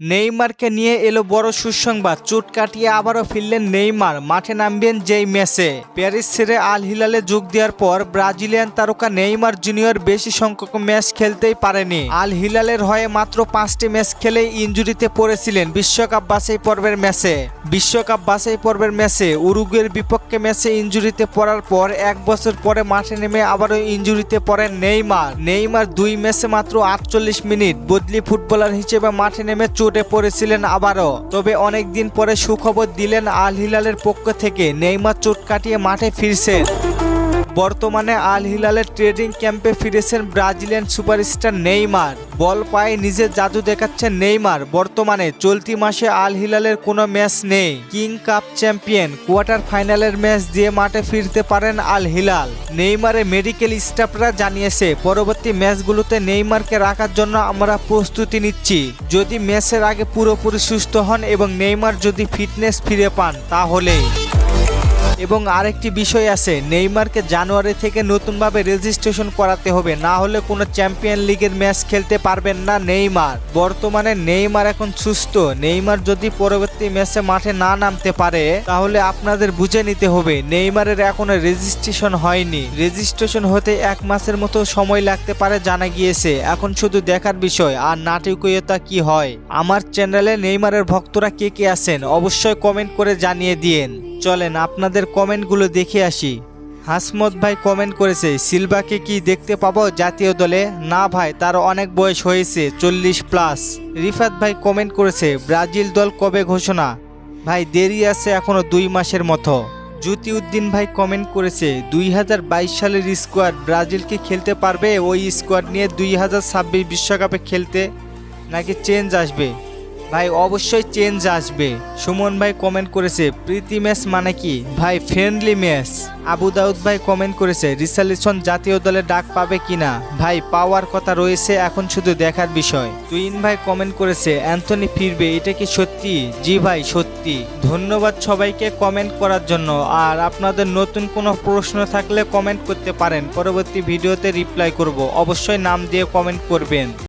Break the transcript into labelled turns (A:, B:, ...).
A: নেইমারকে নিয়ে এলো বড় সুসংবাদ। চোট কাটিয়ে আবারও ফিরলেন নেইমার। মাঠে নামবেন যেই ম্যাচে প্যারিস ছেড়ে আল হিলালে যোগ দেওয়ার পর ব্রাজিলিয়ান তারকা নেইমার জুনিয়র বেশি সংখ্যক ম্যাচ খেলতেই পারেনি। আল হিলালের হয়ে মাত্র পাঁচটি ম্যাচ খেলেই ইঞ্জুরিতে পড়েছিলেন বিশ্বকাপ বাছাই পর্বের ম্যাচে বিশ্বকাপ বাছাই পর্বের ম্যাচে উরুগুয়ের বিপক্ষে ম্যাচে ইঞ্জুরিতে পড়ার পর এক বছর পরে মাঠে নেমে আবারও ইঞ্জুরিতে পড়েন নেইমার। নেইমার দুই ম্যাচে মাত্র আটচল্লিশ মিনিট। বদলি ফুটবলার হিসেবে মাঠে নেমে চোটে পড়েছিলেন আবারও। তবে অনেকদিন পরে সুখবর দিলেন আল হিলালের পক্ষ থেকে। নেইমার চোট কাটিয়ে মাঠে ফিরছেন। বর্তমানে আল হিলালের ট্রেডিং ক্যাম্পে ফিরেছেন ব্রাজিলিয়ান সুপারস্টার নেইমার। বল পায়ে নিজের জাদু দেখাচ্ছেন নেইমার। বর্তমানে চলতি মাসে আল হিলালের কোনো ম্যাচ নেই। কিং কাপ চ্যাম্পিয়ন, কোয়ার্টার ফাইনালের ম্যাচ দিয়ে মাঠে ফিরতে পারেন আল হিলাল নেইমারের মেডিকেল স্টাফরা জানিয়েছে, পরবর্তী ম্যাচগুলোতে নেইমারকে রাখার জন্য আমরা প্রস্তুতি নিচ্ছি। যদি ম্যাচের আগে পুরোপুরি সুস্থ হন এবং নেইমার যদি ফিটনেস ফিরে পান তাহলেই এবং আরেকটি বিষয় আছে, নেইমারকে জানুয়ারি থেকে নতুনভাবে রেজিস্ট্রেশন করাতে হবে, না হলে কোনো চ্যাম্পিয়ন লিগের ম্যাচ খেলতে পারবেন না নেইমার। বর্তমানে নেইমার এখন সুস্থ, নেইমার যদি পরবর্তী ম্যাচে মাঠে না নামতে পারে, তাহলে আপনাদের বুঝে নিতে হবে, নেইমারের এখনও রেজিস্ট্রেশন হয়নি। রেজিস্ট্রেশন হতে এক মাসের মতো সময় লাগতে পারে জানা গিয়েছে। এখন শুধু দেখার বিষয়, আর নাটকীয়তা কি হয়? আমার চ্যানেলে নেইমারের ভক্তরা কে কে আছেন, অবশ্যই কমেন্ট করে জানিয়ে দিয়েন। চলেন আপনাদের কমেন্টগুলো দেখে আসি। হাসমত ভাই কমেন্ট করেছে, সিলভাকে কি দেখতে পাবো জাতীয় দলে? না ভাই, তার অনেক বয়স হয়েছে, চল্লিশ প্লাস। রিফাত ভাই কমেন্ট করেছে, ব্রাজিল দল কবে ঘোষণা? ভাই, দেরি আছে এখনও দুই মাসের মতো। জ্যোতি উদ্দিন ভাই কমেন্ট করেছে, দুই হাজার বাইশ সালের স্কোয়াড ব্রাজিলকে খেলতে পারবে? ওই স্কোয়াড নিয়ে দুই হাজার ছাব্বিশ বিশ্বকাপে খেলতে নাকি চেঞ্জ আসবে? ভাই, অবশ্যই চেঞ্জ আসবে। সুমন ভাই কমেন্ট করেছে, প্রীতি ম্যাচ মানে কি? ভাই ফ্রেন্ডলি ম্যাচ আবু দাউদ ভাই কমেন্ট করেছে, রিসালিসন জাতীয় দলে ডাক পাবে কিনা? ভাই, পাওয়ার কথা রয়েছে, এখন শুধু দেখার বিষয়। তুইন ভাই কমেন্ট করেছে, অ্যান্থনি ফিরবে, এটা কি সত্যি? জি ভাই, সত্যি। ধন্যবাদ সবাইকে কমেন্ট করার জন্য। আর আপনাদের নতুন কোনো প্রশ্ন থাকলে কমেন্ট করতে পারেন। পরবর্তী ভিডিওতে রিপ্লাই করব। অবশ্যই নাম দিয়ে কমেন্ট করবেন।